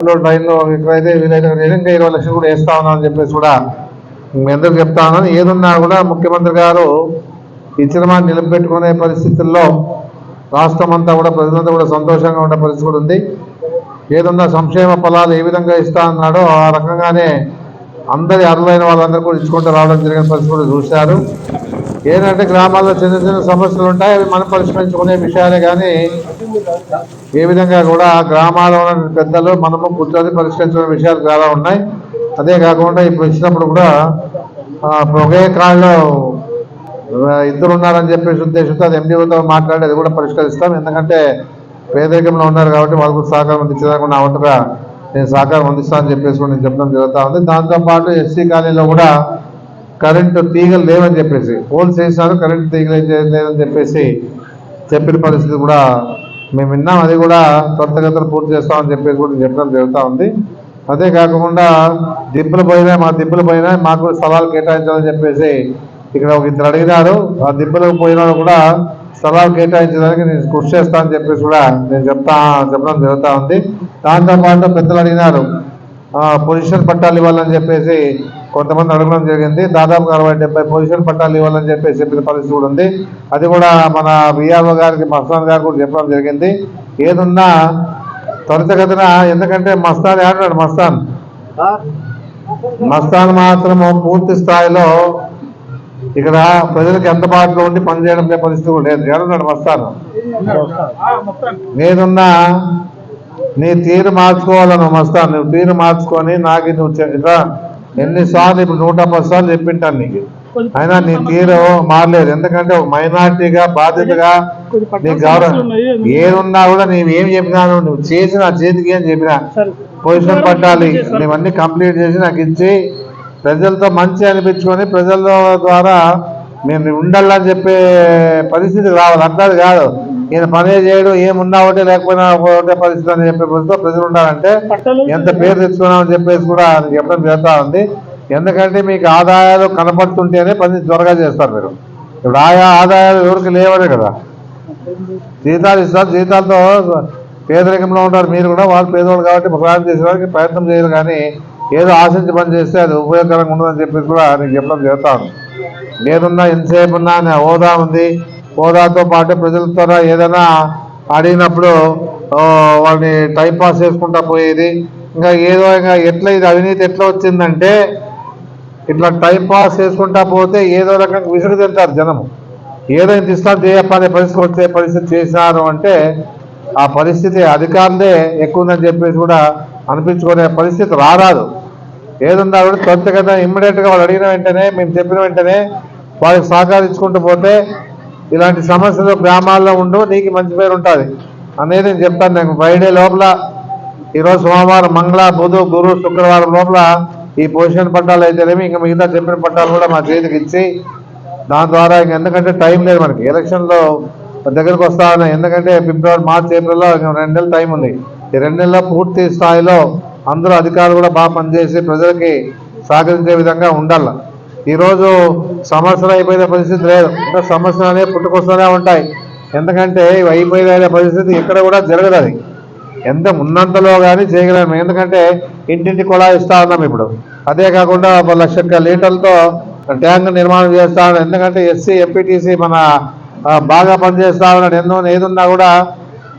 ట్రైన్లో ఎక్కడైతే వీలైతే అక్కడ ఇంకా ఇరవై లక్షలు కూడా వేస్తా ఉన్నాం అని చెప్పేసి కూడా మీ అందరికి చెప్తా ఉన్నాను. ఏదున్నా కూడా ముఖ్యమంత్రి గారు ఇచ్చిన మాట నిలబెట్టుకునే పరిస్థితుల్లో రాష్ట్రం అంతా కూడా ప్రజలంతా కూడా సంతోషంగా ఉండే పరిస్థితి కూడా ఉంది. ఏదున్నా సంక్షేమ ఫలాలు ఏ విధంగా ఇస్తా అన్నాడో ఆ రకంగానే అందరి అర్హులైన వాళ్ళందరూ కూడా ఇచ్చుకుంటూ రావడం జరిగిన పరిస్థితి కూడా చూశారు. ఏంటంటే గ్రామాల్లో చిన్న చిన్న సమస్యలు ఉంటాయి అవి మనం పరిష్కరించుకునే విషయాలే కానీ ఏ విధంగా కూడా గ్రామాల్లో ఉన్న పెద్దలు మనము కూర్చొని పరిష్కరించుకునే విషయాలు చాలా ఉన్నాయి. అదే కాకుండా ఇప్పుడు ఇచ్చినప్పుడు కూడా ఒకే కాళ్ళలో ఇద్దరు ఉన్నారని చెప్పేసి ఉద్దేశంతో అది ఎండిఓతో మాట్లాడి అది కూడా పరిష్కరిస్తాం. ఎందుకంటే పేదరికంలో ఉన్నారు కాబట్టి వాళ్ళకు సహకారం అందించడానికి నా నేను సహకారం అందిస్తానని చెప్పేసి కూడా నేను చెప్పడం జరుగుతూ ఉంది. దాంతోపాటు ఎస్సీ కాలనీలో కూడా కరెంటు తీగలు లేవని చెప్పేసి పోల్స్ వేసినారు కరెంటు తీగలు ఏం చెప్పేసి చెప్పిన పరిస్థితి కూడా మేము విన్నాం. అది కూడా త్వరితగతిన పూర్తి చేస్తామని చెప్పేసి కూడా చెప్పడం జరుగుతూ ఉంది. అదే కాకుండా దిబ్బలు పోయినా మా దిబ్బలు పోయినా మాకు కూడా స్థలాలు కేటాయించాలని చెప్పేసి ఇక్కడ ఒక ఇద్దరు అడిగినారు. ఆ దిబ్బలకు పోయినా కూడా స్థలాలు కేటాయించడానికి నేను కృషి చేస్తానని చెప్పేసి కూడా నేను చెప్తా చెప్పడం జరుగుతూ ఉంది. దాంతోపాటు పెద్దలు అడిగినారు పొజిషన్ పట్టాలు ఇవ్వాలని చెప్పేసి కొంతమంది అడగడం జరిగింది. దాదాపు అరవై డెబ్బై పొజిషన్ పట్టాలు ఇవ్వాలని చెప్పేసి చెప్పిన పరిస్థితి కూడా ఉంది. అది కూడా మన విఆర్ఓ గారికి మస్తాన్ గారు కూడా చెప్పడం జరిగింది. ఏదున్నా త్వరితగతిన ఎందుకంటే మస్తాన్ ఏమన్నాడు మస్తాన్. మస్తాన్ మాత్రము పూర్తి స్థాయిలో ఇక్కడ ప్రజలకు అందుబాటులో ఉండి పనిచేయడం అనే పరిస్థితి కూడా లేదు. ఏమన్నాడు మస్తాన్? నేనున్నా నీ తీరు మార్చుకోవాలను మస్తాను. నువ్వు తీరు మార్చుకొని నాకు నువ్వు ఇట్లా ఎన్నిసార్లు ఇప్పుడు నూట పది సార్లు చెప్పింటాను నీకు. అయినా నీ తీరు మారలేదు. ఎందుకంటే ఒక మైనార్టీగా బాధ్యతగా నీ గౌరవం ఏదున్నా కూడా నీవు ఏం చెప్పినాను నువ్వు చేసిన చేతికి ఏం చెప్పినా పొజిషన్ పట్టాలి. నీవన్నీ కంప్లీట్ చేసి నాకు ఇచ్చి ప్రజలతో మంచి అనిపించుకొని ప్రజల ద్వారా మేము ఉండాలని చెప్పే పరిస్థితి రావాలి. అట్లా కాదు. ఈయన పనే చేయడు ఏమున్నా ఒకటే లేకపోయినా ఒకటే పరిస్థితి అని చెప్పే పరిస్థితిలో ప్రజలు ఉండాలంటే ఎంత పేరు తెచ్చుకున్నామని చెప్పేసి కూడా ఆయన చెప్పడం జరుగుతూ ఉంది. ఎందుకంటే మీకు ఆదాయాలు కనపడుతుంటేనే పని త్వరగా చేస్తారు మీరు. ఇప్పుడు ఆయా ఆదాయాలు ఎవరికి లేవనే కదా. జీతాలు ఇస్తారు జీతాలతో పేదరికంలో ఉంటారు మీరు కూడా వాళ్ళు పేదవాళ్ళు కాబట్టి ప్రయాణం చేసేవారికి ప్రయత్నం చేయరు కానీ ఏదో ఆశించి పని చేస్తే అది ఉపయోగకరంగా ఉండదని చెప్పేసి కూడా నేను చెప్పడం జరుగుతాను నేనున్నా ఎంతసేపు ఉన్నా నా హోదా ఉంది. హోదాతో పాటు ప్రజలతో ఏదైనా అడిగినప్పుడు వాళ్ళని టైం పాస్ చేసుకుంటా పోయేది. ఇంకా ఏదో ఇంకా ఎట్లా ఇది అవినీతి ఎట్లా వచ్చిందంటే ఇట్లా టైం పాస్ చేసుకుంటా పోతే ఏదో రకంగా విసుగు తింటారు జనము. ఏదో ఇంత ఇస్తాను చేయప్ప పరిస్థితి వచ్చే పరిస్థితి చేసినారు అంటే ఆ పరిస్థితి అధికారులే ఎక్కువ ఉందని చెప్పేసి కూడా అనిపించుకునే పరిస్థితి రారాదు. ఏదున్నా కూడా త్వరితగత ఇమ్మీడియట్గా వాళ్ళు అడిగిన వెంటనే మేము చెప్పిన వెంటనే వాళ్ళకి సహకరించుకుంటూ పోతే ఇలాంటి సమస్యలు గ్రామాల్లో ఉండు నీకు మంచి పేరు ఉంటుంది. అనేది నేను చెప్తాను నేను ఫ్రైడే లోపల ఈరోజు సోమవారం మంగళ బుధ గురు శుక్రవారం లోపల ఈ పొజిషన్ పట్టాలు అయితేనేమి ఇంకా మిగతా చెప్పిన పట్టాలు కూడా మా చేతికి ఇచ్చి దాని ద్వారా ఇంక ఎందుకంటే టైం లేదు మనకి. ఎలక్షన్లో దగ్గరకు వస్తా ఉన్నాయి ఎందుకంటే ఫిబ్రవరి మార్చ్ ఏప్రిల్లో ఇంకా రెండు నెలలు టైం ఉంది. ఈ రెండు నెలల్లో పూర్తి స్థాయిలో అందరూ అధికారులు కూడా బాగా పనిచేసి ప్రజలకి సహకరించే విధంగా ఉండాలి. ఈరోజు సమస్యలు అయిపోయిన పరిస్థితి లేదు. ఇంకా సమస్యలు పుట్టుకొస్తూనే ఉంటాయి. ఎందుకంటే ఇవి అయిపోయిన పరిస్థితి ఇక్కడ కూడా జరగదు అది. ఎంత ఉన్నంతలో కానీ చేయగలము. ఎందుకంటే ఇంటింటి కుళాయి ఇస్తా ఉన్నాం ఇప్పుడు. అదే కాకుండా ఒక లక్ష లీటర్లతో ట్యాంక్ నిర్మాణం చేస్తా ఉన్నాం ఎందుకంటే ఎస్సీ ఎంపీటీసీ మన బాగా పనిచేస్తా ఉన్నాడు. ఎన్నో ఏదున్నా కూడా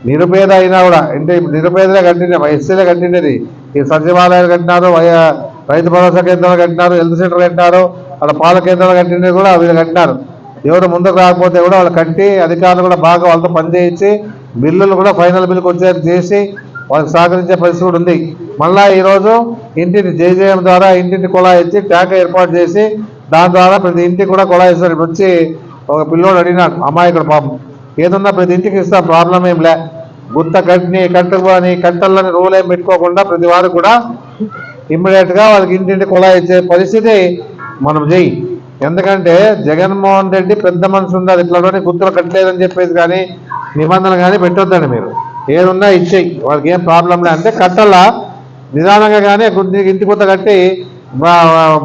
నిరుపేద అయినా కూడా అంటే నిరుపేదలే కట్టిండే. ఎస్సీలే కట్టిండేది. ఈ సచివాలయాలు కట్టినారు రైతు భరోసా కేంద్రాలు కట్టినారు హెల్త్ సెంటర్ కట్టినారు. వాళ్ళ పాల కేంద్రాలు కట్టిండేది కూడా వీళ్ళు కట్టినారు. ఎవరు ముందుకు రాకపోతే కూడా వాళ్ళు కట్టి అధికారులు కూడా బాగా వాళ్ళతో పనిచేయించి బిల్లులు కూడా ఫైనల్ బిల్లుకి వచ్చేది చేసి వాళ్ళకి సహకరించే పరిస్థితి కూడా ఉంది. మళ్ళా ఈరోజు ఇంటిని జేజేఎం ద్వారా ఇంటిని కుళాయి ఇచ్చి ట్యాంక్ ఏర్పాటు చేసి దాని ద్వారా ప్రతి ఇంటికి కూడా కుళాయి ఇస్తారు. వచ్చి ఒక పిల్లోడు అడిగినాడు అమాయకుడు పాపం. ఏదన్నా ప్రతి ఇంటికి ఇస్తాం ప్రాబ్లం ఏం లే. గుత్త కట్టిని కట్టుకొని కట్టలని రూల్ ఏం పెట్టుకోకుండా ప్రతి వారు కూడా ఇమ్మీడియట్గా వాళ్ళకి ఇంటింటి కుళాయి ఇచ్చే పరిస్థితి మనం చెయ్యి. ఎందుకంటే జగన్మోహన్ రెడ్డి పెద్ద మనసు ఉండాలి ఇట్లా గుర్తులు కట్టలేదని చెప్పేసి కానీ నిబంధనలు కానీ పెట్టొద్దండి మీరు. ఏదున్నా ఇచ్చేయి. వాళ్ళకి ఏం ప్రాబ్లం లే. అంటే కట్టాలా. నిదానంగా కానీ ఇంటి కొత్త కట్టి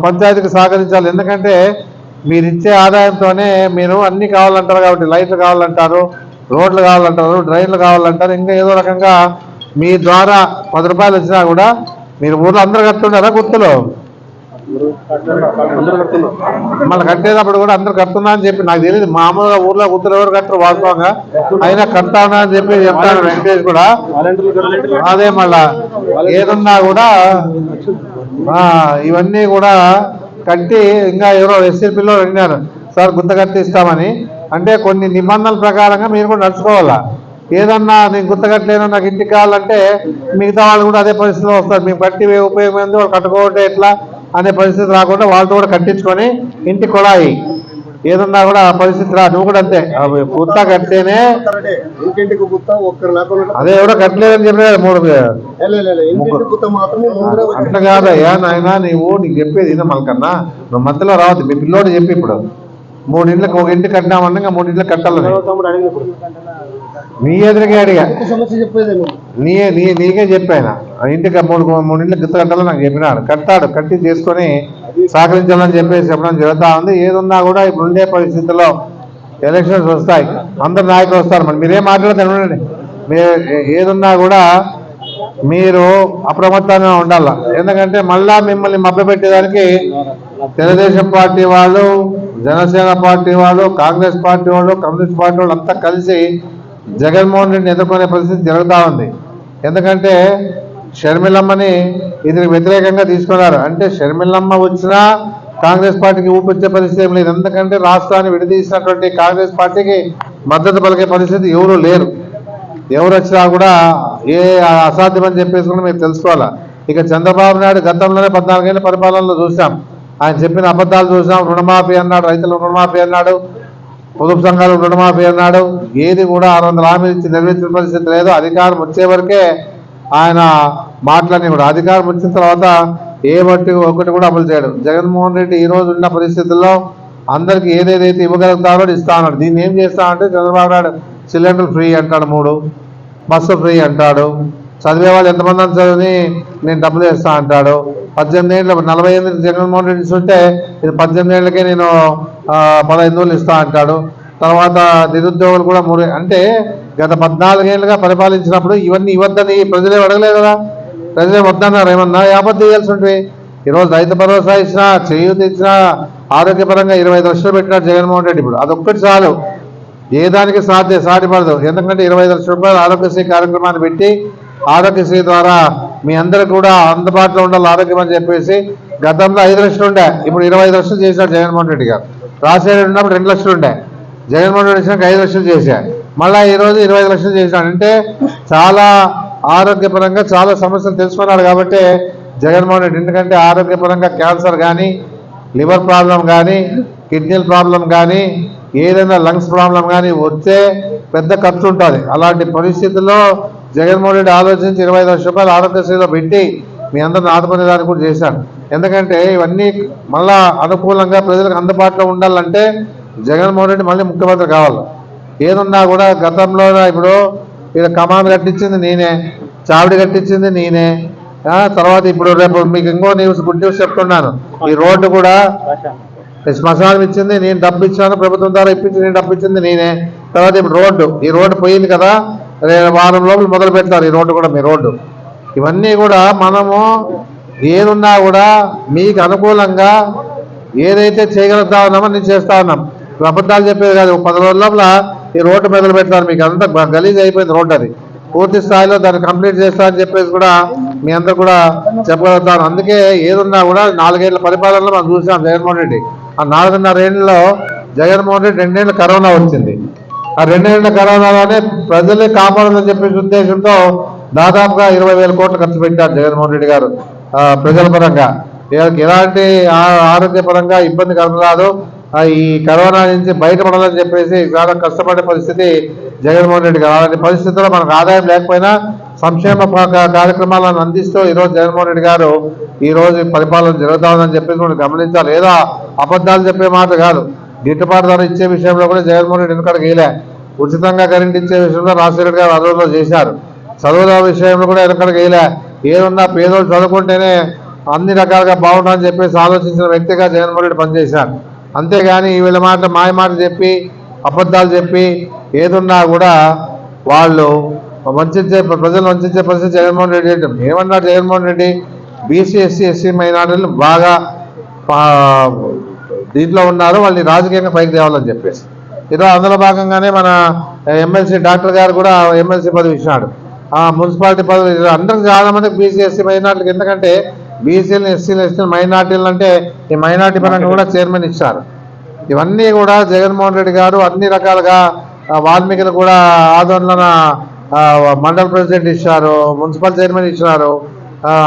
పంచాయతీకి సహకరించాలి. ఎందుకంటే మీరు ఇచ్చే ఆదాయంతోనే మీరు అన్ని కావాలంటారు కాబట్టి లైట్లు కావాలంటారు రోడ్లు కావాలంటారు డ్రైన్లు కావాలంటారు. ఇంకా ఏదో రకంగా మీ ద్వారా పది రూపాయలు వచ్చినా కూడా మీరు ఊర్లో అందరు కట్టుండారా గుర్తులు? మళ్ళీ కట్టేటప్పుడు కూడా అందరు కడుతున్నా అని చెప్పి నాకు తెలియదు. మామూలుగా ఊర్లో గుర్తులు ఎవరు కట్టరు వాస్తవంగా. అయినా కడతానా అని చెప్పి చెప్తాను వెంకటేష్ కూడా. అదే మళ్ళా. ఏదన్నా కూడా ఇవన్నీ కూడా కట్టి ఇంకా ఎవరో ఎస్ఎల్పిలో అడిగినారు సార్ గుంత కట్టిస్తామని. అంటే కొన్ని నిబంధనల ప్రకారంగా మీరు కూడా నడుచుకోవాలా? ఏదన్నా నేను గుంత నాకు ఇంటికి కావాలంటే మిగతా వాళ్ళు కూడా అదే పరిస్థితిలో వస్తారు. మేము కట్టి ఉపయోగం ఏంది వాళ్ళు కట్టుకోవటం ఎట్లా? అనే పరిస్థితి రాకుండా వాళ్ళతో కూడా కట్టించుకొని ఇంటి కొడాయి ఏదన్నా కూడా ఆ పరిస్థితి రా నువ్వు కూడా అంతే. కడితేనే గుత్త లేకుండా అదే ఎవడో కట్టలేదని చెప్పలేదు మూడు అట్లా కాదయ్యా నాయన నీవు నీకు చెప్పేది విన మళ్ళకన్నా నువ్వు మధ్యలో రావద్దు మీ పిల్లోడు చెప్పి ఇప్పుడు. మూడు ఇంట్లకు ఒక ఇంటి కట్టినామన్నా ఇంకా మూడు ఇంట్లకు కట్టాలని. తమ్ముడు అడిగింది ఇప్పుడు. నీ ఎదురుగా అడిగా. నీ నీ నీకే చెప్పాను ఇంటికి మూడు మూడు ఇంట్లకు గిత్త కట్టాలని నాకు చెప్పినాడు కట్టాడు కట్టి చేసుకొని సహకరించాలని చెప్పేసి చెప్పడం జరుగుతా ఉంది. ఏదున్నా కూడా ఇప్పుడు ఉండే పరిస్థితుల్లో ఎలక్షన్స్ వస్తాయి. అందరు నాయకులు వస్తారు. మరి మీరేం మాట్లాడతారు. మీరు ఏదున్నా కూడా మీరు అప్రమత్తంగా ఉండాల? ఎందుకంటే మళ్ళా మిమ్మల్ని మభ్యపెట్టేదానికి తెలుగుదేశం పార్టీ వాళ్ళు జనసేన పార్టీ వాళ్ళు కాంగ్రెస్ పార్టీ వాళ్ళు కమ్యూనిస్ట్ పార్టీ వాళ్ళు అంతా కలిసి జగన్మోహన్ రెడ్డిని ఎదుర్కొనే పరిస్థితి జరుగుతూ ఉంది. ఎందుకంటే షర్మిలమ్మని ఇతనికి వ్యతిరేకంగా తీసుకున్నారు. అంటే షర్మిలమ్మ వచ్చినా కాంగ్రెస్ పార్టీకి ఊపించే పరిస్థితి ఏం లేదు. ఎందుకంటే రాష్ట్రాన్ని విడదీసినటువంటి కాంగ్రెస్ పార్టీకి మద్దతు పలికే పరిస్థితి ఎవరూ లేరు. ఎవరు వచ్చినా కూడా ఏ అసాధ్యం అని చెప్పేసి కూడా మీరు తెలుసుకోవాలా. ఇక చంద్రబాబు నాయుడు గతంలోనే పద్నాలుగేళ్ళ పరిపాలనలో చూసాం. ఆయన చెప్పిన అబద్ధాలు చూసాం. రుణమాఫీ అన్నాడు రైతుల రుణమాఫీ అన్నాడు. పొదుపు సంఘాలు రుణమాఫీ అన్నాడు. ఏది కూడా ఆరు వందల హామీలు ఇచ్చి నెరవేర్చిన పరిస్థితి లేదు. అధికారం వచ్చే వరకే ఆయన మాటలన్నీ కూడా అధికారం వచ్చిన తర్వాత ఏ బట్టి ఒకటి కూడా అమలు చేయడు. జగన్మోహన్ రెడ్డి ఈ రోజు ఉన్న పరిస్థితుల్లో అందరికి ఏదేదైతే ఇవ్వగలుగుతారో అది ఇస్తా అన్నాడు. దీన్ని ఏం చేస్తా అంటే చంద్రబాబు నాయుడు సిలిండర్ ఫ్రీ అంటాడు మూడు బస్సు ఫ్రీ అంటాడు. చదివే వాళ్ళు ఎంతమంది అని చదివి నేను డబ్బులు వేస్తా అంటాడు. పద్దెనిమిది ఏళ్ళు నలభై ఎనిమిది జగన్మోహన్ రెడ్డి చూస్తే ఇది పద్దెనిమిది ఏళ్ళకే నేను పదహైదు వేలు ఇస్తా అంటాడు. తర్వాత నిరుద్యోగులు కూడా మూడు అంటే గత పద్నాలుగేళ్ళుగా పరిపాలించినప్పుడు ఇవన్నీ ఇవ్వద్దని ప్రజలే అడగలేదు కదా? ప్రజలే వద్దన్నారు ఏమన్నా? యాపత్తు చేయాల్సి ఉంటుంది. ఈరోజు రైతు భరోసా ఇచ్చినా చేయూత ఇచ్చినా ఆరోగ్యపరంగా ఇరవై ఐదు లక్షలు పెట్టినాడు జగన్మోహన్ రెడ్డి ఇప్పుడు. అదొక్కటి చాలు. ఏ దానికి సాధ్య సాధ్యపడదు ఎందుకంటే ఇరవై ఐదు లక్షల రూపాయలు ఆరోగ్యశ్రీ కార్యక్రమాన్ని పెట్టి ఆరోగ్యశ్రీ ద్వారా మీ అందరికి కూడా అందుబాటులో ఉండాలి ఆరోగ్యం అని చెప్పేసి గతంలో ఐదు లక్షలు ఉండే ఇప్పుడు ఇరవై ఐదు లక్షలు చేశాడు జగన్మోహన్ రెడ్డి గారు. రాజశేఖర ఉన్నప్పుడు రెండు లక్షలు ఉండే జగన్మోహన్ రెడ్డి వచ్చినాక ఐదు లక్షలు చేశాడు మళ్ళీ ఈరోజు ఇరవై ఐదు లక్షలు చేశాడు. అంటే చాలా ఆరోగ్యపరంగా చాలా సమస్యలు తెలుసుకున్నాడు కాబట్టి జగన్మోహన్ రెడ్డి ఎందుకంటే ఆరోగ్యపరంగా క్యాన్సర్ కానీ లివర్ ప్రాబ్లం కానీ కిడ్నీల ప్రాబ్లం కానీ ఏదైనా లంగ్స్ ప్రాబ్లం కానీ వస్తే పెద్ద ఖర్చు ఉంటుంది. అలాంటి పరిస్థితుల్లో జగన్మోహన్ రెడ్డి ఆలోచించి ఇరవై ఐదు లక్షల రూపాయలు ఆరోగ్యశ్రీలో పెట్టి మీ అందరిని ఆదుకునేదాన్ని కూడా చేశాను. ఎందుకంటే ఇవన్నీ మళ్ళా అనుకూలంగా ప్రజలకు అందుబాటులో ఉండాలంటే జగన్మోహన్ రెడ్డి మళ్ళీ ముఖ్యమంత్రి కావాలి. ఏదున్నా కూడా గతంలో ఇప్పుడు ఇక్కడ కమాండ్ కట్టించింది నేనే చావిడి కట్టించింది నేనే తర్వాత ఇప్పుడు రేపు మీకు ఇంకో న్యూస్ గుడ్ న్యూస్ చెప్తున్నాను. ఈ రోడ్డు కూడా ఈ శ్మశానం ఇచ్చింది నేను డబ్బు ఇచ్చాను ప్రభుత్వం ద్వారా ఇప్పించి నేను డబ్బు ఇచ్చింది నేనే. తర్వాత ఇప్పుడు రోడ్డు ఈ రోడ్డు పోయింది కదా వారం లోపల మొదలు పెడతారు ఈ రోడ్డు కూడా మీ రోడ్డు. ఇవన్నీ కూడా మనము ఏదున్నా కూడా మీకు అనుకూలంగా ఏదైతే చేయగలుగుతా ఉన్నామో నేను చేస్తా ఉన్నాం. ఇప్పుడు అబద్ధాలు చెప్పేది కాదు. ఒక పది రోజుల లోపల ఈ రోడ్డు మొదలు పెడతారు మీకు అంతా గలీజ్ అయిపోయింది రోడ్డు అది. పూర్తి స్థాయిలో దాన్ని కంప్లీట్ చేస్తా అని చెప్పేసి కూడా మీ అందరు కూడా చెప్పగలుగుతాను అందుకే ఏదున్నా కూడా నాలుగేళ్ళ పరిపాలనలో మనం చూసాం జగన్మోహన్ రెడ్డి. ఆ నాలుగున్నర ఏళ్ళలో జగన్మోహన్ రెడ్డి రెండేళ్ళు కరోనా వచ్చింది. ఆ రెండేళ్ళ కరోనాలోనే ప్రజల్ని కాపాడాలని చెప్పేసి ఉద్దేశంతో దాదాపుగా ఇరవై వేల కోట్లు ఖర్చు పెట్టారు జగన్మోహన్ రెడ్డి గారు. ప్రజల పరంగా వీళ్ళకి ఎలాంటి ఆరోగ్యపరంగా ఇబ్బంది కలగరాదు ఈ కరోనా నుంచి బయటపడాలని చెప్పేసి చాలా కష్టపడే పరిస్థితి జగన్మోహన్ రెడ్డి గారు. అలాంటి పరిస్థితుల్లో మనకు ఆదాయం లేకపోయినా సంక్షేమ ప- కార్యక్రమాలను అందిస్తూ ఈరోజు జగన్మోహన్ రెడ్డి గారు ఈరోజు పరిపాలన జరుగుతా ఉందని చెప్పేసి మనం గమనించాలి. ఏదో అబద్ధాలు చెప్పే మాట కాదు. గిట్టుబాటు ధర ఇచ్చే విషయంలో కూడా జగన్మోహన్ రెడ్డి వెనుకడ వేయలే ఉచితంగా కరెంట్ ఇచ్చే విషయంలో రాజశేఖర గారు ఆ చేశారు. చదువుల విషయంలో కూడా వెనుకడ వేయలే ఏదన్నా పేదోళ్ళు చదువుకుంటేనే అన్ని రకాలుగా బాగుంటుందని చెప్పేసి ఆలోచించిన వ్యక్తిగా జగన్మోహన్ రెడ్డి పనిచేశారు. అంతేగాని వీళ్ళ మాట మాయ మాట చెప్పి అబద్ధాలు చెప్పి ఏదున్నా కూడా వాళ్ళు వంచే ప్రజలు వంచే పరిస్థితి జగన్మోహన్ రెడ్డి చేయటం ఏమన్నాడు Jaganmohan Reddy? BC SC SC మైనార్టీలు బాగా దీంట్లో ఉన్నారు వాళ్ళని రాజకీయంగా పైకి తేవాలని చెప్పేసి. ఈరోజు అందులో భాగంగానే మన ఎమ్మెల్సీ డాక్టర్ గారు కూడా ఎమ్మెల్సీ పదవి ఇచ్చినాడు. ఆ మున్సిపాలిటీ పదవి అందరికి చాలా మందికి బీసీ ఎస్సీ మైనార్టీలకు ఎందుకంటే బీసీలు ఎస్సీలు ఎస్సీలు మైనార్టీలు అంటే ఈ మైనార్టీ పరంగా కూడా చైర్మన్ ఇచ్చారు. ఇవన్నీ కూడా జగన్మోహన్ రెడ్డి గారు అన్ని రకాలుగా వాల్మీకులు కూడా ఆందోళన మండల ప్రెసిడెంట్ ఇచ్చారు మున్సిపల్ చైర్మన్ ఇచ్చినారు.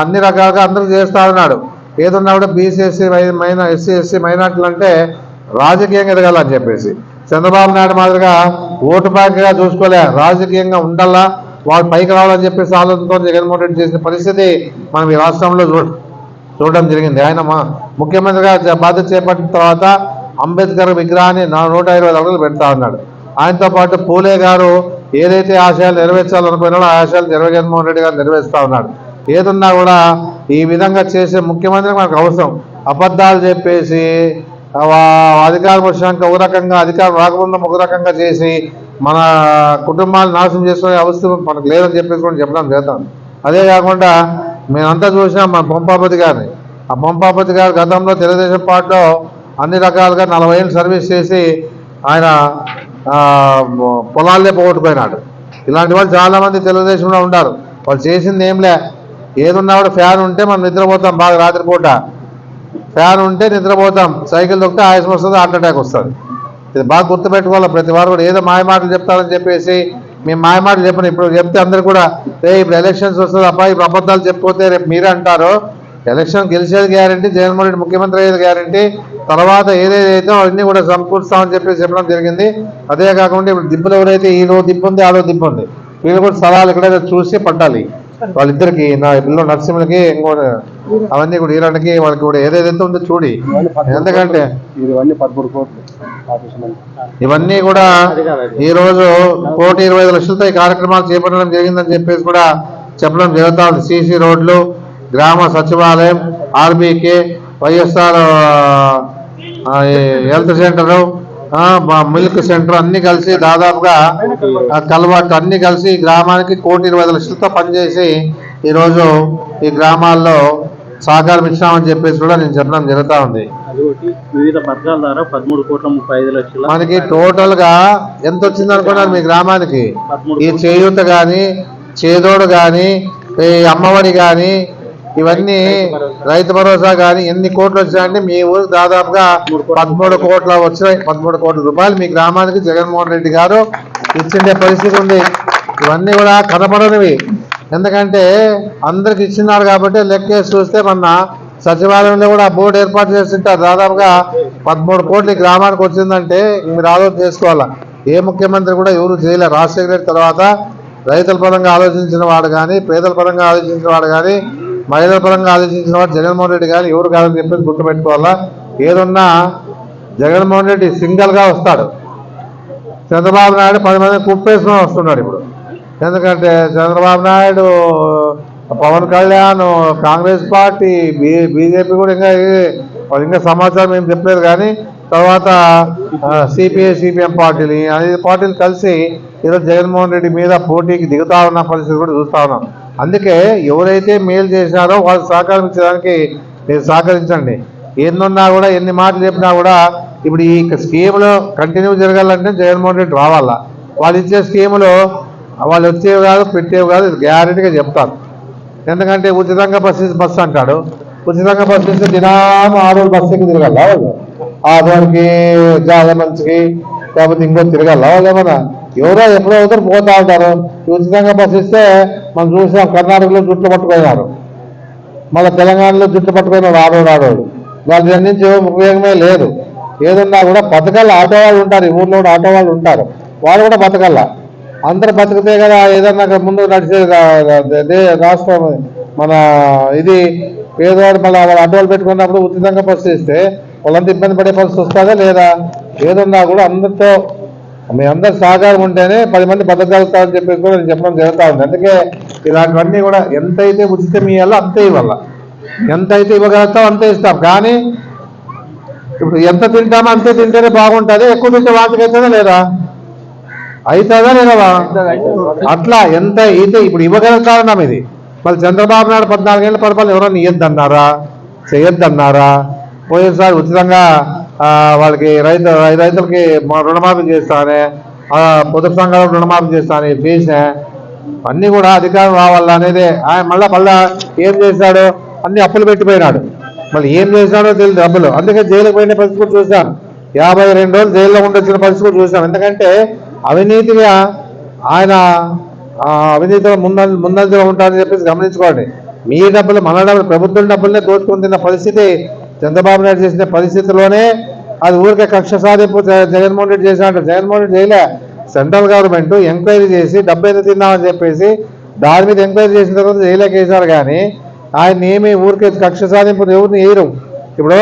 అన్ని రకాలుగా అందరూ చేస్తా ఉన్నాడు. ఏదున్నా కూడా బీసీఎస్సీ మైనా ఎస్సీ ఎస్సీ మైనార్టీలు అంటే రాజకీయంగా ఎదగాలని చెప్పేసి. చంద్రబాబు నాయుడు మాదిరిగా ఓటు బ్యాంక్గా చూసుకోలే రాజకీయంగా ఉండాలా వాళ్ళు పైకి రావాలని చెప్పేసి ఆలోచనతో జగన్మోహన్ రెడ్డి చేసిన పరిస్థితి మనం ఈ రాష్ట్రంలో చూడడం జరిగింది. ఆయన మా ముఖ్యమంత్రిగా జ- బాధ్యత చేపట్టిన తర్వాత అంబేద్కర్ విగ్రహాన్ని నా నూట ఇరవై అడుగులు పెడతా ఉన్నాడు. ఆయనతో పాటు పూలే గారు ఏదైతే ఆశయాలు నెరవేర్చాలనుకున్నాడో ఆ ఆశయాలు జగన్మోహన్ రెడ్డి గారు నెరవేరుస్తా ఉన్నాడు. ఏదున్నా కూడా ఈ విధంగా చేసే ముఖ్యమంత్రి మనకు అవసరం. అబద్ధాలు చెప్పేసి అధికారం వచ్చినాక ఒక రకంగా అధికారం రాకముందు ఒక రకంగా చేసి మన కుటుంబాలు నాశనం చేసుకునే అవసరం మనకు లేదని చెప్పేసి కూడా చెప్పడం చేద్దాం అదే కాకుండా మేమంతా చూసినాం మన పంపాపతి గారిని. ఆ పంపాపతి గారు గతంలో తెలుగుదేశం పార్టీలో అన్ని రకాలుగా నలభై ఏళ్ళు సర్వీస్ చేసి ఆయన పొలాలే పోగొట్టుకున్నాడు ఇలాంటి వాళ్ళు చాలామంది తెలుగుదేశంలో ఉంటారు వాళ్ళు చేసింది ఏంలే ఏదున్నా కూడా ఫ్యాన్ ఉంటే మనం నిద్రపోతాం బాగా రాత్రిపూట. ఫ్యాన్ ఉంటే నిద్రపోతాం. సైకిల్ దొక్కితే ఆయాసం వస్తుంది హార్ట్ అటాక్ వస్తుంది. ఇది బాగా గుర్తుపెట్టుకోవాలి ప్రతి వారు కూడా. ఏదో మాయమాటలు చెప్తారని చెప్పేసి మేము మాయమాటలు చెప్పను ఇప్పుడు చెప్తే అందరు కూడా రే ఇప్పుడు ఎలక్షన్స్ వస్తుంది అబ్బా ఇప్పుడు అబద్ధాలు చెప్పిపోతే రేపు మీరే అంటారు? ఎలక్షన్ గెలిచేది గ్యారంటీ జగన్మోహన్ రెడ్డి ముఖ్యమంత్రి అయ్యేది గ్యారంటీ. తర్వాత ఏదేదైతే అవన్నీ కూడా సమకూరుస్తామని చెప్పేసి చెప్పడం జరిగింది. అదే కాకుండా ఇప్పుడు దిబ్బలు ఎవరైతే ఈ రోజు దిబ్బ ఉంది ఆలో రోజు దిబ్బ ఉంది వీళ్ళు కూడా స్థలాలు ఎక్కడైతే చూసి పట్టాలి. వాళ్ళిద్దరికి నా పిల్లలు నరసింహులకి ఇంకో అవన్నీ కూడా ఈరానికి వాళ్ళకి కూడా ఏదేదైతే ఉందో చూడి. ఎందుకంటే ఇవన్నీ కూడా ఈ రోజు కోటి ఇరవై ఐదు లక్షలతో ఈ కార్యక్రమాలు చేపట్టడం జరిగిందని చెప్పేసి కూడా చెప్పడం జరుగుతా ఉంది సీసీ రోడ్లు గ్రామ సచివాలయం RBK YSR health centre milk centre అన్ని కలిసి దాదాపుగా ఆ, కలవాటు అన్ని కలిసి ఈ గ్రామానికి కోటి ఇరవై లక్షలతో పనిచేసి ఈరోజు ఈ గ్రామాల్లో సహకారం ఇచ్చామని చెప్పేసి కూడా నేను చెప్పడం జరుగుతూ ఉంది. వివిధ పథకాల ద్వారా పదమూడు కోట్ల ముప్పై ఐదు లక్షల మనకి టోటల్గా ఎంత వచ్చింది అనుకున్నారు మీ గ్రామానికి? ఈ చేయూత గాని చేదోడు గాని ఈ అమ్మఒడి గాని ఇవన్నీ రైతు భరోసా. గాని ఎన్ని కోట్లు వచ్చాయంటే మీ ఊరు దాదాపుగా పదమూడు కోట్ల వచ్చినాయి. పదమూడు కోట్ల రూపాయలు మీ గ్రామానికి జగన్మోహన్ రెడ్డి గారు ఇచ్చిండే పరిస్థితి ఉంది. ఇవన్నీ కూడా కనపడనివి. ఎందుకంటే అందరికి ఇచ్చినారు కాబట్టి లెక్కేసి చూస్తే మొన్న సచివాలయంలో కూడా బోర్డు ఏర్పాటు చేస్తుంటారు దాదాపుగా పదమూడు కోట్లు గ్రామానికి వచ్చిందంటే మీరు ఆలోచన చేసుకోవాలా? ఏ ముఖ్యమంత్రి కూడా ఎవరు చేయలేరు రాజశేఖర రెడ్డి తర్వాత రైతుల పరంగా ఆలోచించిన వాడు కానీ పేదల పరంగా ఆలోచించిన వాడు కానీ మహిళల పరంగా ఆలోచించిన వాడు జగన్మోహన్ రెడ్డి కానీ ఎవరు కాదని చెప్పేసి గుర్తుపెట్టుకోవాలా? ఏదున్నా జగన్మోహన్ రెడ్డి సింగల్గా వస్తాడు. చంద్రబాబు నాయుడు పది మంది కుప్పేసుకొని వస్తున్నాడు ఇప్పుడు. ఎందుకంటే Chandrababu Naidu Pawan Kalyan Congress party B BJP కూడా ఇంకా ఇంకా సమాచారం ఏం చెప్పలేదు కానీ తర్వాత సిపిఐ సిపిఎం పార్టీలు అనేది పార్టీలు కలిసి ఈరోజు జగన్మోహన్ రెడ్డి మీద పోటీకి దిగుతా ఉన్న పరిస్థితి కూడా చూస్తా ఉన్నాం. అందుకే ఎవరైతే మేలు చేశారో వాళ్ళు సహకరించడానికి మీరు సహకరించండి. ఎన్నున్నా కూడా ఎన్ని మాటలు చెప్పినా కూడా ఇప్పుడు ఈ స్కీమ్లో కంటిన్యూ జరగాలంటే జగన్మోహన్ రెడ్డి రావాలా? వాళ్ళు ఇచ్చే స్కీములో వాళ్ళు వచ్చేవి కాదు పెట్టేవి కాదు ఇది గ్యారెంటీగా చెప్తారు. ఎందుకంటే ఉచితంగా బస్సు బస్సు అంటాడు. ఉచితంగా బస్సు ఇస్తే దినాము ఆడవాళ్ళు బస్సు ఎక్కి తిరగాల వాళ్ళు? ఆడవాళ్ళకి జాల మంచికి లేకపోతే ఇంకో తిరగాల వాళ్ళు ఏమన్నా? ఎవరో ఎప్పుడో ఒకరు పోతా ఉంటారు. ఉచితంగా బస్సు ఇస్తే మనం చూసాం కర్ణాటకలో జుట్లు పట్టుకున్నారు మళ్ళీ తెలంగాణలో జుట్టు పట్టుకుని ఆడోడు ఆడోడు. వాళ్ళ నుంచి ఉపయోగమే లేదు. ఏదన్నా కూడా బతకాల ఆటో వాళ్ళు ఉంటారు. ఈ ఊర్లో కూడా ఆటో వాళ్ళు ఉంటారు. వాళ్ళు కూడా బతకాల అందరు బతికితే కదా ఏదన్నా ముందు నడిచే రాష్ట్రం మన ఇది పేదవాడు మళ్ళీ వాళ్ళు ఆటోలు పెట్టుకున్నప్పుడు ఉచితంగా బస్సు ఇస్తే వాళ్ళంతా ఇబ్బంది పడే పరిస్థితి వస్తుందా లేదా? ఏదన్నా కూడా అందరితో మీ అందరి సహకారం ఉంటేనే పది మంది బతకగలుగుతారని చెప్పేసి కూడా నేను చెప్పడం జరుగుతూ ఉంది. అందుకే ఇలాంటివన్నీ కూడా ఎంతైతే ఉచితం ఇవ్వాలో అంతే ఇవ్వాల. ఎంత అయితే ఇవ్వగలుగుతాం అంతే ఇస్తాం. కానీ ఇప్పుడు ఎంత తింటామో అంతే తింటేనే బాగుంటుంది. ఎక్కువ తింటే వాటికి అవుతుందా లేదా? అవుతుందా లేదా అట్లా ఎంత అయితే ఇప్పుడు ఇవ్వగల ఇది. మళ్ళీ చంద్రబాబు నాయుడు పద్నాలుగేళ్ళ పరిపాలన ఎవరైనా ఇయ్యద్దన్నారా? చేయొద్దన్నారా పోయేసారి ఉచితంగా వాళ్ళకి రైతు రైతులకి రుణమాఫీ చేస్తానే పొదుపు సంఘాలకు రుణమాఫీ చేస్తానే చేసా అన్నీ కూడా అధికారం రావాలా అనేది ఆయన మళ్ళీ మళ్ళీ ఏం చేశాడు అన్ని అప్పులు పెట్టిపోయినాడు. మళ్ళీ ఏం చేశాడో తెలియదు డబ్బులు. అందుకే జైలుకు పోయిన పరిస్థితి కూడా చూశాను యాభై రెండు రోజులు జైల్లో ఉండొచ్చిన పరిస్థితి కూడా చూశాను ఎందుకంటే అవినీతిగా ఆయన అవినీతిలో ముంద ముందంజలో ఉంటారని చెప్పేసి గమనించుకోండి. మీ డబ్బులు మన డబ్బులు ప్రభుత్వం డబ్బులనే దోచుకుని తిన్న పరిస్థితి చంద్రబాబు నాయుడు చేసిన పరిస్థితిలోనే అది ఊరికే కక్ష సాధింపు జగన్మోహన్ రెడ్డి చేసినట్టు జగన్మోహన్ రెడ్డి చేయలే. సెంట్రల్ గవర్నమెంట్ ఎంక్వైరీ చేసి డబ్బు ఎంత తిన్నామని చెప్పేసి దాని మీద ఎంక్వైరీ చేసిన తర్వాత జైలుకి వేశారు కానీ ఆయన ఏమి ఊరికే కక్ష సాధింపు ఎవరిని వేయరు ఇప్పుడు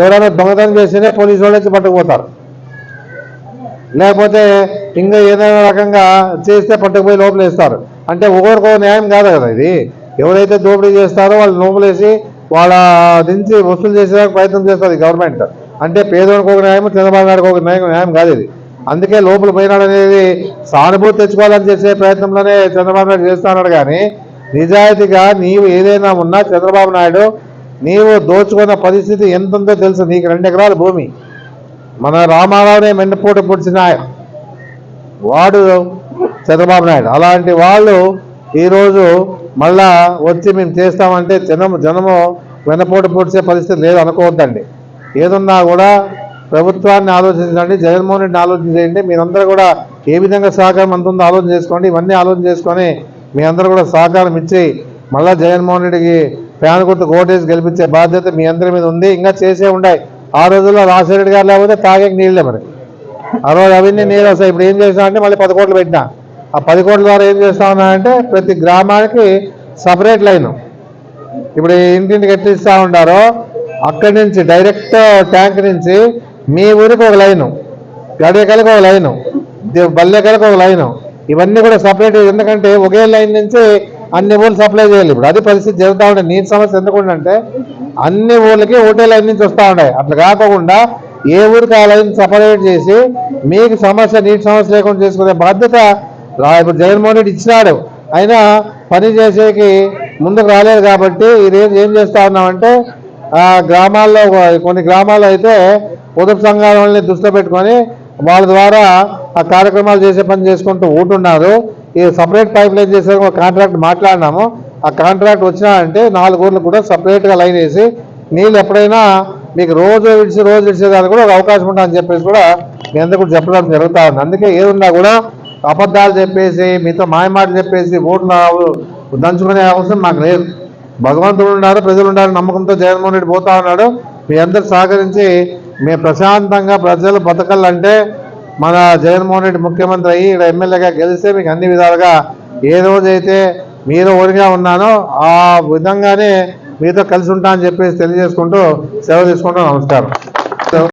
ఎవరైనా దొంగతనం చేస్తేనే పోలీసు వాళ్ళు వచ్చి పట్టుకుపోతారు. లేకపోతే ఇంకా ఏదైనా రకంగా చేస్తే పట్టుకుపోయి లోపలేస్తారు. అంటే ఒకరికో న్యాయం కాదు కదా ఇది. ఎవరైతే దోపిడీ చేస్తారో వాళ్ళు లోపలేసి వాళ్ళ నుంచి వసూలు చేసేదానికి ప్రయత్నం చేస్తుంది గవర్నమెంట్ అంటే పేదవానికి ఒక న్యాయం చంద్రబాబు నాయుడు ఒక న్యాయం న్యాయం కాదు ఇది. అందుకే లోపల పోయినాడు అనేది సానుభూతి తెచ్చుకోవాలని చేసే ప్రయత్నంలోనే చంద్రబాబు నాయుడు చేస్తున్నాడు కానీ నిజాయితీగా నీవు ఏదైనా ఉన్నా చంద్రబాబు నాయుడు నీవు దోచుకున్న పరిస్థితి ఎంత ఉందో తెలుసు. నీకు రెండు ఎకరాల భూమి. మన రామారావునే మెండపోటు పొడిచిన వాడు చంద్రబాబు నాయుడు. అలాంటి వాళ్ళు ఈరోజు మళ్ళా వచ్చి మేము చేస్తామంటే జనము జనము వెనపోటు పొడిచే పరిస్థితి లేదు అనుకోవద్దండి. ఏదున్నా కూడా ప్రభుత్వాన్ని ఆలోచించండి జగన్మోహన్ రెడ్డిని ఆలోచన చేయండి మీరందరూ కూడా ఏ విధంగా సహకారం అందుందో ఆలోచన చేసుకోండి. ఇవన్నీ ఆలోచన చేసుకొని మీ అందరూ కూడా సహకారం ఇచ్చి మళ్ళా జగన్మోహన్ రెడ్డికి ఫ్యాన్ గుర్తు ఓటేసి గెలిపించే బాధ్యత మీ అందరి మీద ఉంది. ఇంకా చేసే ఉండాయి. ఆ రోజుల్లో రాజశేఖర గారు లేకపోతే తాగే నీళ్ళే మరి. ఆ రోజు అవన్నీ నీళ్ళు వస్తాయి. ఇప్పుడు ఏం చేసినా అంటే మళ్ళీ పది కోట్లు పెట్టినా. ఆ పది కోట్ల ద్వారా ఏం చేస్తా ఉన్నా అంటే ప్రతి గ్రామానికి సపరేట్ లైన్ ఇప్పుడు ఇంటింటికి ఎట్లిస్తూ ఉంటారో అక్కడి నుంచి డైరెక్ట్ ట్యాంక్ నుంచి మీ ఊరికి ఒక లైను గడియకలకి ఒక లైను ది- బల్లెకలకి ఒక లైను ఇవన్నీ కూడా సపరేట్ ఎందుకంటే ఒకే లైన్ నుంచి అన్ని ఊర్లు సప్లై చేయాలి. ఇప్పుడు అది పరిస్థితి జరుగుతూ ఉంటాయి నీటి సమస్య ఎందుకు అంటే అన్ని ఊర్లకి ఒకటే లైన్ నుంచి వస్తూ ఉంటాయి అట్లా కాకుండా ఏ ఊరికి ఆ లైన్ సపరేట్ చేసి మీకు సమస్య నీటి సమస్య లేకుండా చేసుకునే బాధ్యత ఇప్పుడు జగన్మోహన్ రెడ్డి ఇచ్చినాడు. అయినా పని చేసేకి ముందుకు రాలేదు కాబట్టి ఈరోజు ఏం చేస్తా ఉన్నామంటే గ్రామాల్లో కొన్ని గ్రామాల్లో అయితే పొదుపు సంఘాల వాళ్ళని దృష్టిలో పెట్టుకొని వాళ్ళ ద్వారా ఆ కార్యక్రమాలు చేసే పని చేసుకుంటూ ఉంటున్నారు. ఈ సపరేట్ పైప్ లైన్ చేసే కాంట్రాక్ట్ మాట్లాడినాము. ఆ కాంట్రాక్ట్ వచ్చినా అంటే నాలుగు ఊర్లు కూడా సపరేట్గా లైన్ వేసి నీళ్ళు ఎప్పుడైనా మీకు రోజు విడిచి రోజు విడిచేదానికి కూడా ఒక అవకాశం ఉంటుందని చెప్పేసి కూడా మీ అందరూ కూడా చెప్పడం జరుగుతూ ఉంది. అందుకే ఏదున్నా కూడా అబద్ధాలు చెప్పేసి మీతో మాయమాటలు చెప్పేసి ఓట్లు దంచుకునే అవసరం మాకు లేదు. భగవంతుడు ఉన్నారు ప్రజలు ఉన్నారు నమ్మకంతో జగన్మోహన్ రెడ్డి పోతా ఉన్నాడు. మీ అందరు సహకరించి మేము ప్రశాంతంగా ప్రజలు బతకాలంటే మన జగన్మోహన్ రెడ్డి ముఖ్యమంత్రి అయ్యి ఇక్కడ ఎమ్మెల్యేగా గెలిస్తే మీకు అన్ని విధాలుగా ఏ రోజైతే మీరు ఓడిగా ఉన్నానో ఆ విధంగానే మీతో కలిసి ఉంటా అని చెప్పేసి తెలియజేసుకుంటూ సెలవు తీసుకుంటూ నమస్కారం.